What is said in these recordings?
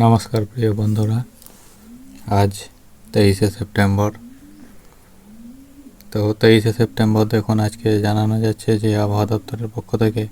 নমস্কার, প্রিয় বন্ধুরা। আজ তেইশে সেপ্টেম্বর। তো তেইশে সেপ্টেম্বর দেখুন, আজকে জানানো যাচ্ছে যে আবহাওয়া দপ্তরের পক্ষ থেকে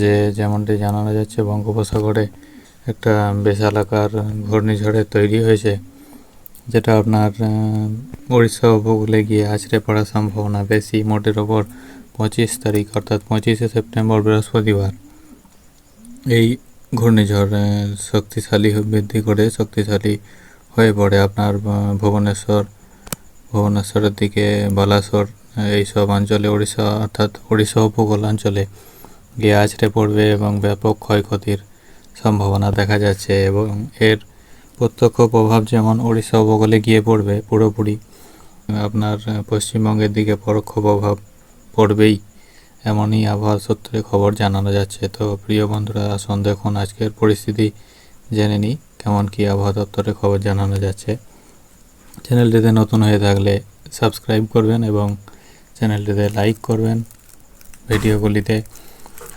যে যেমনটি জানানো যাচ্ছে, বঙ্গোপসাগরে একটা বিশাল আকার ঘূর্ণিঝড়ে তৈরি হয়েছে, যেটা আপনার উড়িষ্যা উপকূলে গিয়ে আছড়ে পড়ার সম্ভাবনা বেশি। মোটের ওপর পঁচিশ তারিখ, অর্থাৎ পঁচিশে সেপ্টেম্বর বৃহস্পতিবার। এই ঘূর্ণিঝড় শক্তিশালী বৃদ্ধি করে শক্তিশালী হয়ে পড়ে আপনার ভুবনেশ্বর, ভুবনেশ্বরের দিকে বালাসোর এইসব অঞ্চলে উড়িষ্যা অর্থাৎ উড়িষ্যা উপকূল অঞ্চলে গিয়ে আছড়ে পড়বে এবং ব্যাপক ক্ষয়ক্ষতির সম্ভাবনা দেখা যাচ্ছে এবং এর প্রত্যক্ষ প্রভাব যেমন উড়িষ্যা উপকূলে গিয়ে পড়বে পুরোপুরি, আপনার পশ্চিমবঙ্গের দিকে পরোক্ষ প্রভাব পড়বেই। এমনই আবহাওয়া সূত্রে খবর জানানো যাচ্ছে। তো প্রিয় বন্ধুরা, আসুন দেখুন আজকের পরিস্থিতি। জেনে নিই কেমন কী আবহাওয়া দপ্তরে খবর জানানো যাচ্ছে। চ্যানেলটিতে নতুন হয়ে থাকলে সাবস্ক্রাইব করবেন এবং চ্যানেলটিতে লাইক করবেন। ভিডিওগুলিতে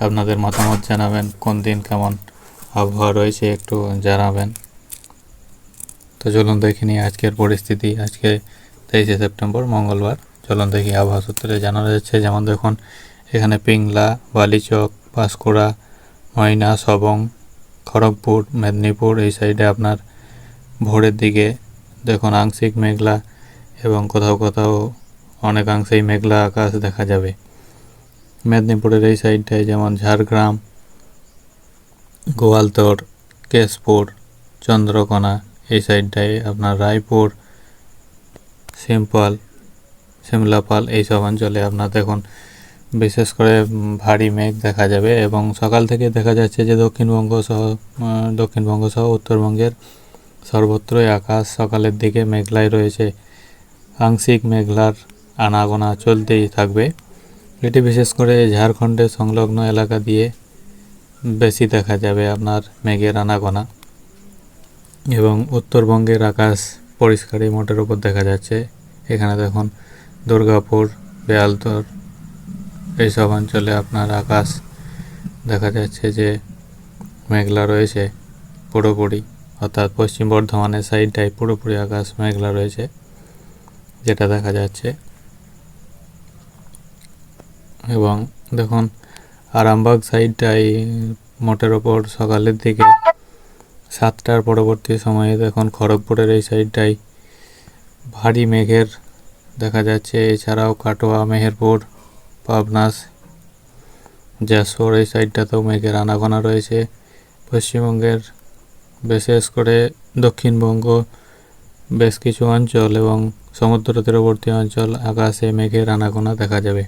আপনাদের মতামত জানাবেন, কোন দিন কেমন আবহাওয়া রয়েছে একটু জানাবেন। তো চলুন দেখে নিই আজকের পরিস্থিতি। আজকে তেইশে সেপ্টেম্বর, মঙ্গলবার। চলুন দেখি আবহাওয়া সূত্রে জানানো যাচ্ছে। যেমন দেখুন এখানে পিংলা, বালিচক পাঁশকুড়া ময়না, সবং, খড়গপুর, মেদিনীপুর এই সাইডে আপনার ভোরের দিকে দেখুন আংশিক মেঘলা এবং কোথাও কোথাও অনেকাংশেই মেঘলা আকাশ দেখা যাবে। মেদিনীপুরের এই সাইডটায় যেমন ঝাড়গ্রাম গোয়ালতোড় কেশপুর, চন্দ্রকোনা এই সাইডটায় আপনার রায়পুর, সিম্পল, সিমলাপাল এইসব অঞ্চলে আপনার দেখুন বিশেষ করে ভারী মেঘ দেখা যাবে এবং সকাল থেকে দেখা যাচ্ছে যে দক্ষিণবঙ্গ সহ দক্ষিণবঙ্গ সহ উত্তরবঙ্গের সর্বত্রই আকাশ সকালের দিকে মেঘলাই রয়েছে। আংশিক মেঘলার আনাগোনা চলতেই থাকবে। এটি বিশেষ করে ঝাড়খণ্ডের সংলগ্ন এলাকা দিয়ে বেশি দেখা যাবে আপনার মেঘের আনাগোনা। এবং উত্তরবঙ্গের আকাশ পরিষ্কারই মোটের উপর দেখা যাচ্ছে। এখানে দেখুন দুর্গাপুর বেয়ালতর এইসব অঞ্চলে আপনার আকাশ দেখা যাচ্ছে যে মেঘলা রয়েছে, পুরোপুরি। অর্থাৎ পশ্চিম বর্ধমানের সাইডটায় পুরোপুরি আকাশ মেঘলা রয়েছে, যেটা দেখা যাচ্ছে। এবং দেখুন, আরামবাগ সাইডটাই মোটের ওপর সকালের দিকে সাতটার পরবর্তী সময়ে দেখুন খড়গপুরের এই সাইডটাই ভারী মেঘের দেখা যাচ্ছে। এছাড়াও কাটোয়া, মেহেরপুর পাবনাস, যশোর, এই সাইডটাতেও মেঘের আনাগোনা রয়েছে। পশ্চিমবঙ্গের বিশেষ করে দক্ষিণবঙ্গ বেশ কিছু অঞ্চল এবং সমুদ্র তীরবর্তী অঞ্চল আকাশে মেঘের আনাগোনা দেখা যাবে।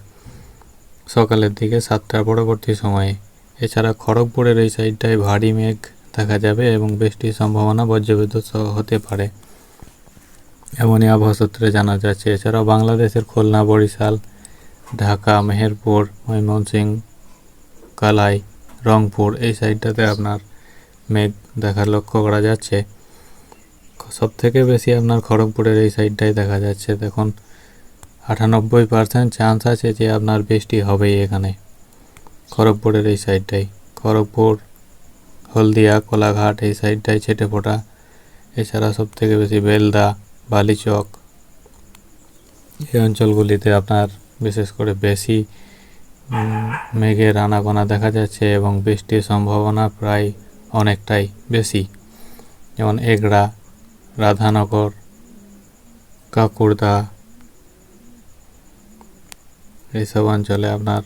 সকালের দিকে সাতটার পরবর্তী সময়ে। এছাড়া খড়গপুরের এই সাইডটায় ভারী মেঘ দেখা যাবে এবং বৃষ্টির সম্ভাবনা বজ্রবিদ্যুৎ সহ হতে পারে। এমনই আবহাওয়া সূত্রে জানা যাচ্ছে। এছাড়াও বাংলাদেশের খুলনা, বরিশাল ঢাকা, মেহেরপুর, ময়মনসিংহ, কালাই, রংপুর, এই সাইডটাতে আপনার মেঘ দেখার লক্ষ্য করা যাচ্ছে। সব থেকে বেশি আপনার খড়গপুরের এই সাইডটাই দেখা যাচ্ছে। দেখুন, আটানব্বই পার্সেন্ট চান্স আছে যে আপনার বৃষ্টি হবেই এখানে। খড়গপুরের এই সাইডটাই। খড়গপুর, হলদিয়া, কোলাঘাট এই সাইডটাই ছেটে ফোটা। এছাড়া সব থেকে বেশি বেলদা, বালিচক এই অঞ্চলগুলিতে আপনার বিশেষ করে বেশি মেঘের আনাগোনা দেখা যাচ্ছে এবং বৃষ্টির সম্ভাবনা প্রায় অনেকটাই বেশি। যেমন এগড়া, রাধানগর, কাকুরদা এইসব অঞ্চলে আপনার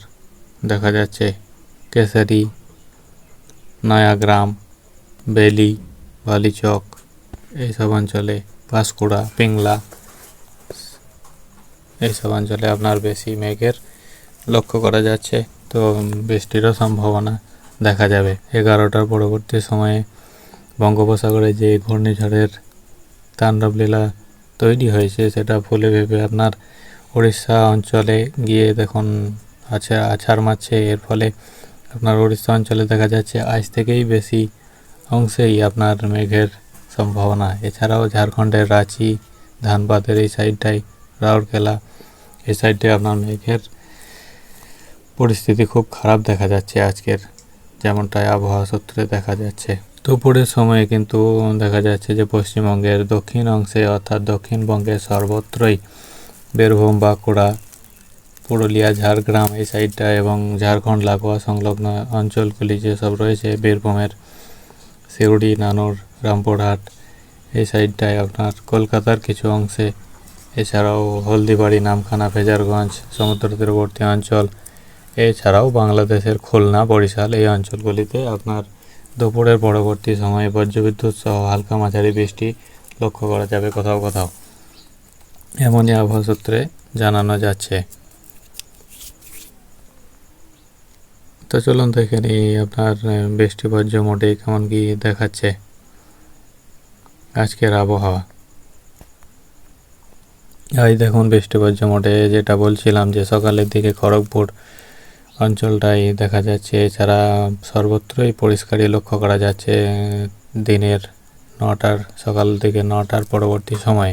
দেখা যাচ্ছে কেশারি, নয়াগ্রাম, বেলি, বালিচক এইসব অঞ্চলে পাঁশকুড়া, পিংলা এইসব অঞ্চলে আপনার বেশি মেঘের লক্ষ্য করা যাচ্ছে। তো বৃষ্টিরও সম্ভাবনা দেখা যাবে। এগারোটার পরবর্তী সময়ে বঙ্গোপসাগরে যে ঘূর্ণিঝড়ের তাণ্ডবলীলা তৈরি হয়েছে, সেটা ফুলে ভেবে আপনার উড়িষ্যা অঞ্চলে গিয়ে দেখুন, আছে, আছাড় মারছে। এর ফলে আপনার উড়িষ্যা অঞ্চলে দেখা যাচ্ছে, আজ থেকেই বেশি অংশেই আপনার মেঘের সম্ভাবনা। এছাড়াও ঝাড়খণ্ডের রাঁচি, ধানবাদের এই সাইডটাই রাউরকেলা এই সাইডে আপনার মেঘের পরিস্থিতি খুব খারাপ দেখা যাচ্ছে আজকের। যেমনটাই আবহাওয়া সূত্রে দেখা যাচ্ছে। দুপুরের সময়ে কিন্তু দেখা যাচ্ছে যে পশ্চিমবঙ্গের দক্ষিণ অংশে অর্থাৎ দক্ষিণবঙ্গের সর্বত্রই বীরভূম, বাঁকুড়া, পুরুলিয়া, ঝাড়গ্রাম এই সাইডটা এবং ঝাড়খণ্ড, লাগোয়া সংলগ্ন অঞ্চলগুলি যেসব রয়েছে বীরভূমের সিউড়ি, নানুর, রামপুরহাট এই সাইডটায় আপনার কলকাতার কিছু অংশে এছাড়াও হলদিবাড়ি, নামখানা ফেজারগঞ্জ সমুদ্র তীরবর্তী অঞ্চল, এছাড়াও বাংলাদেশের খুলনা, বরিশাল এই অঞ্চলগুলিতে আপনার দুপুরের পরবর্তী সময়ে বজ্রবিদ্যুৎ সহ হালকা মাঝারি বৃষ্টি লক্ষ্য করা যাবে কোথাও কোথাও। এমনই আবহাওয়া সূত্রে জানানো যাচ্ছে। তো চলুন দেখে নিই আপনার বৃষ্টি বজ্র মোটেই কেমন কি দেখাচ্ছে। আজকের আবহাওয়া। এই দেখুন বৃষ্টি বজ্র মোটে যেটা বলছিলাম যে সকালের দিকে খড়গপুর অঞ্চলটাই দেখা যাচ্ছে, এছাড়া সর্বত্রই পরিষ্কারই লক্ষ্য করা যাচ্ছে, দিনের নটার, সকাল থেকে নটার পরবর্তী সময়।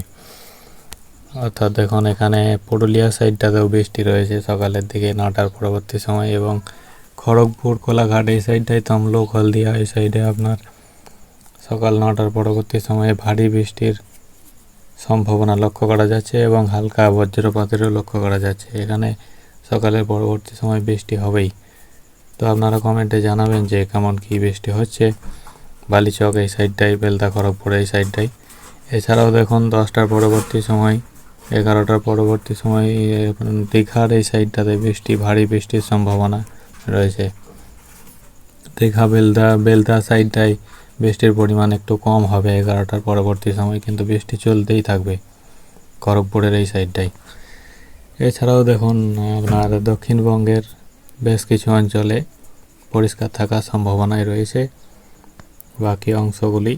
অর্থাৎ দেখুন, এখানে পুরুলিয়া সাইডটাতেও বৃষ্টি রয়েছে সকালের দিকে নটার পরবর্তী সময়, এবং খড়গপুর, কোলাঘাট এই সাইডটাই তমলুক, হলদিয়া এই সাইডে আপনার সকাল নটার পরবর্তী সময়ে ভারী বৃষ্টির সম্ভাবনা লক্ষ্য করা যাচ্ছে এবং হালকা বজ্রপাতেরও লক্ষ্য করা যাচ্ছে। এখানে সকালের পরবর্তী সময় বৃষ্টি হবেই। তো আপনারা কমেন্টে জানাবেন যে কেমন কি বৃষ্টি হচ্ছে। বালিচক এই সাইডটাই, বেলদা খড়গপুর এই সাইডটাই। এছাড়াও দেখুন, দশটার পরবর্তী সময়, এগারোটার পরবর্তী সময়, দীঘার এই সাইডটাতে বৃষ্টি, ভারী বৃষ্টির সম্ভাবনা রয়েছে। দীঘা, বেলদা বেলদা সাইডটায় বৃষ্টির পরিমাণ একটু কম হবে এগারোটার পরবর্তী সময়, কিন্তু বৃষ্টি চলতেই থাকবে খড়গপুরের এই সাইডটাই। এছাড়াও দেখুন, আপনার দক্ষিণবঙ্গের বেশ কিছু অঞ্চলে পরিষ্কার থাকার সম্ভাবনাই রয়েছে। বাকি অংশগুলি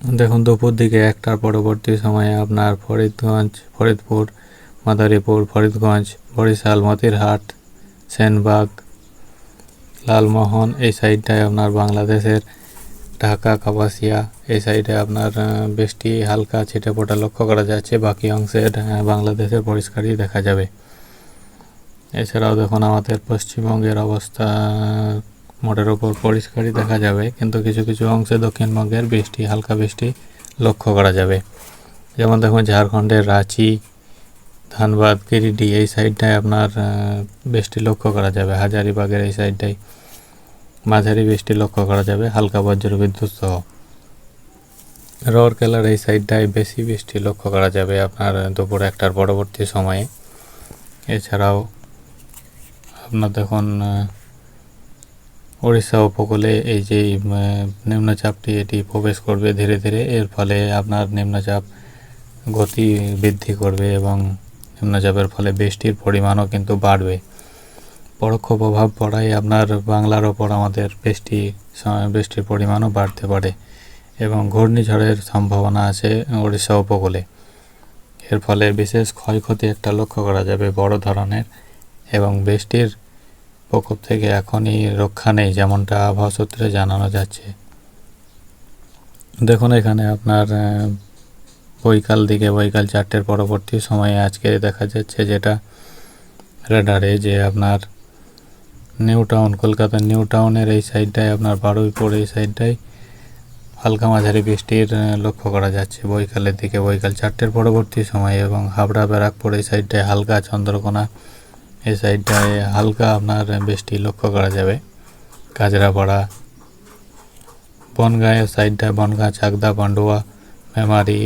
দেখুন, দুপুর দিকে একটার পরবর্তী সময়ে আপনার ফরিদগঞ্জ, ফরিদপুর, মাদারীপুর, ফরিদগঞ্জ, বরিশাল, মতিরহাট, সেনবাগ লালমোহন, এই সাইডটায় আপনার বাংলাদেশের ঢাকা, কাপাসিয়া, এই সাইডে আপনার বৃষ্টি হালকা ছিটে ফোটা লক্ষ্য করা যাচ্ছে। বাকি অংশের বাংলাদেশের পরিষ্কারই দেখা যাবে। এছাড়াও দেখুন, আমাদের পশ্চিমবঙ্গের অবস্থা মোটের ওপর পরিষ্কারই দেখা যাবে। কিন্তু কিছু কিছু অংশে দক্ষিণবঙ্গের বৃষ্টি হালকা বৃষ্টি লক্ষ্য করা যাবে। যেমন দেখুন, ঝাড়খণ্ডের রাঁচি ধানবাদ গিরিডি এই সাইডটায় আপনার বৃষ্টি লক্ষ্য করা যাবে। হাজারিবাগের এই সাইডটায় মাঝারি বৃষ্টি লক্ষ্য করা যাবে, হালকা বজ্র বিদ্যুৎ সহ। রৌরকেলার এই সাইডটায় বেশি বৃষ্টি লক্ষ্য করা যাবে আপনার দুপুর একটার পরবর্তী সময়ে। এছাড়াও আপনার দেখুন উড়িষ্যা উপকূলে এই যে নিম্নচাপটি এটি প্রবেশ করবে ধীরে ধীরে। এর ফলে আপনার নিম্নচাপ গতি বৃদ্ধি করবে এবং নিম্নচাপের ফলে বৃষ্টির পরিমাণও কিন্তু বাড়বে। পরোক্ষ প্রভাব পড়ায় আপনার বাংলার ওপর আমাদের বৃষ্টি বৃষ্টির পরিমাণও বাড়তে পারে এবং ঘূর্ণিঝড়ের সম্ভাবনা আছে উড়িষ্যা উপকূলে। এর ফলে বিশেষ ক্ষয়ক্ষতি একটা লক্ষ্য করা যাবে বড় ধরনের এবং বৃষ্টির প্রকোপ থেকে এখনই রক্ষা নেই যেমনটা আবহাওয়া সূত্রে জানানো যাচ্ছে। দেখুন এখানে আপনার বৈকাল দিকে, বৈকাল চারটের পরবর্তী সময়ে আজকে দেখা যাচ্ছে যেটা রেডারে যে আপনার নিউ টাউন, কলকাতার নিউ টাউনের এই সাইডটায়, আপনার বারুইপুর এই সাইডটায় হালকা মাঝারি বৃষ্টির লক্ষ্য করা যাচ্ছে বৈকালের দিকে, বৈকাল চারটের পরবর্তী সময়ে এবং হাবড়া, ব্যারাকপুর এই সাইডটায়, হালকা চন্দ্রকোনা এই সাইডটায় হালকা আপনার বৃষ্টি লক্ষ্য করা যাবে। কাজরাপাড়া বনগাঁয়ের সাইডটায়, বনগাঁ, চাকদা, পান্ডুয়া, মেমারি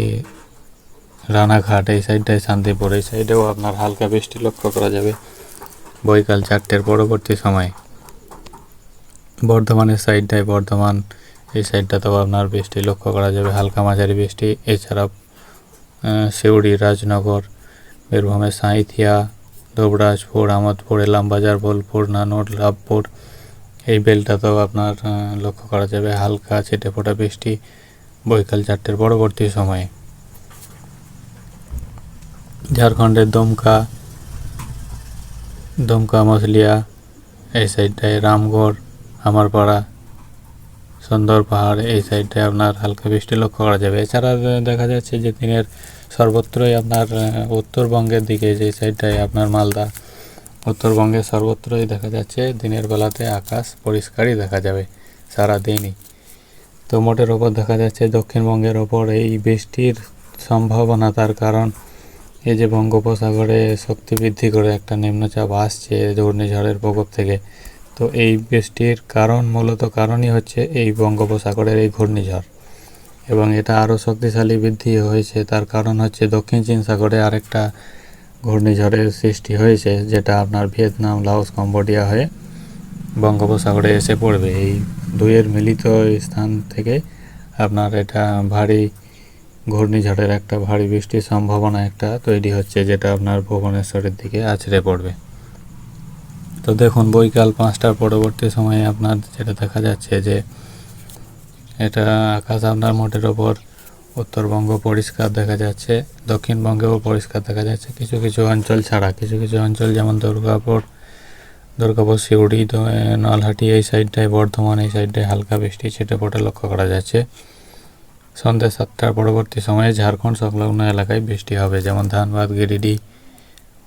রানাঘাট, এই সাইডটায় শান্তিপুর, এই সাইডেও আপনার হালকা বৃষ্টি লক্ষ্য করা যাবে। বৈকাল চারটের পরবর্তী সময়ে। বর্ধমানের সাইডটায় বর্ধমান, এই সাইডটাতেও আপনার বৃষ্টি লক্ষ্য করা যাবে, হালকা মাঝারি বৃষ্টি। এছাড়া সিউড়ি, রাজনগর, বীরভূমের সাঁইথিয়া, দুবরাজপুর, আমোদপুর, এলামবাজার, বোলপুর, নানুর, লাভপুর, এই বেলটাতেও আপনার লক্ষ্য করা যাবে হালকা ছিটে ফোটা বৃষ্টি বৈকাল চারটের পরবর্তী সময়ে। ঝাড়খণ্ডের দমকা দমকা মছলিয়া, এই সাইডটায় রামগড়, আমারপাড়া, সুন্দর পাহাড়, এই সাইডটায় আপনার হালকা বৃষ্টি লক্ষ্য করা যাবে। এছাড়া দেখা যাচ্ছে যে দিনের সর্বত্রই আপনার উত্তরবঙ্গের দিকে যে সাইডটায় আপনার মালদা উত্তরবঙ্গে সর্বত্রই দেখা যাচ্ছে দিনের বেলাতে আকাশ পরিষ্কারই দেখা যাবে সারা দিনই তো মোটের ওপর দেখা যাচ্ছে দক্ষিণবঙ্গের ওপর এই বৃষ্টির সম্ভাবনা তার কারণ এই যে বঙ্গোপসাগরে শক্তি বৃদ্ধি করে একটা নিম্নচাপ আসছে ঘূর্ণিঝড়ের প্রকোপ থেকে, তো এই বৃষ্টির কারণ, মূলত কারণই হচ্ছে এই বঙ্গোপসাগরের এই ঘূর্ণিঝড়। এবং এটা আরও শক্তিশালী বৃদ্ধি হয়েছে, তার কারণ হচ্ছে দক্ষিণ চীন সাগরে আরেকটা ঘূর্ণিঝড়ের সৃষ্টি হয়েছে, যেটা আপনার ভিয়েতনাম, লাওস, কম্বোডিয়া হয়ে বঙ্গোপসাগরে এসে পড়বে। এই দুইয়ের মিলিত স্থান থেকে আপনার এটা ভারী ঘূর্ণিঝড়ের একটা ভারী বৃষ্টির সম্ভাবনা একটা তৈরি হচ্ছে, যেটা আপনার ভুবনেশ্বরের দিকে আছড়ে পড়বে। তো দেখুন, বৈকাল পাঁচটার পরবর্তী সময়ে আপনার যেটা দেখা যাচ্ছে যে, এটা আকাশ আপনার মোটের ওপর উত্তরবঙ্গ পরিষ্কার দেখা যাচ্ছে, দক্ষিণবঙ্গেও পরিষ্কার দেখা যাচ্ছে। কিছু কিছু অঞ্চল ছাড়া, কিছু কিছু অঞ্চল যেমন দুর্গাপুর দুর্গাপুর, সিউড়ি নলহাটি, এই সাইডটায় বর্ধমান, এই সাইডটায় হালকা বৃষ্টি ছেটে লক্ষ্য করা যাচ্ছে। সন্ধ্যে সাতটার পরবর্তী সময়ে ঝাড়খণ্ড সংলগ্ন এলাকায় বৃষ্টি হবে। যেমন ধানবাদ, গিরিডি,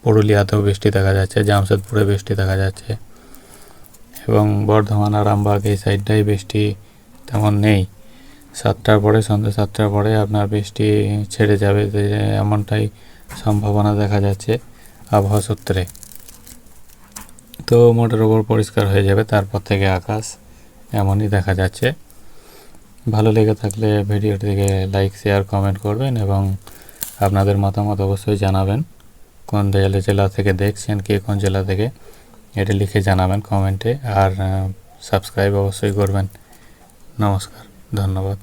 পুরুলিয়াতেও বৃষ্টি দেখা যাচ্ছে, জামশেদপুরে বৃষ্টি দেখা যাচ্ছে এবং বর্ধমান, আরামবাগ এই সাইডটাই বৃষ্টি তেমন নেই। সাতটার পরে, সন্ধ্যে সাতটার পরে আপনার বৃষ্টি ছেড়ে যাবে এমনটাই সম্ভাবনা দেখা যাচ্ছে আবহাওয়া সূত্রে। তো মোটের ওপর পরিষ্কার হয়ে যাবে, তারপর থেকে আকাশ এমনই দেখা যাচ্ছে। ভালো লেগে থাকলে ভিডিওটিকে লাইক শেয়ার কমেন্ট করবেন এবং আপনাদের মতামত অবশ্যই জানাবেন। কোন জেলা থেকে দেখছেন, কে কোন জেলা থেকে, এটা লিখে জানাবেন কমেন্টে আর সাবস্ক্রাইব অবশ্যই করবেন। নমস্কার, ধন্যবাদ।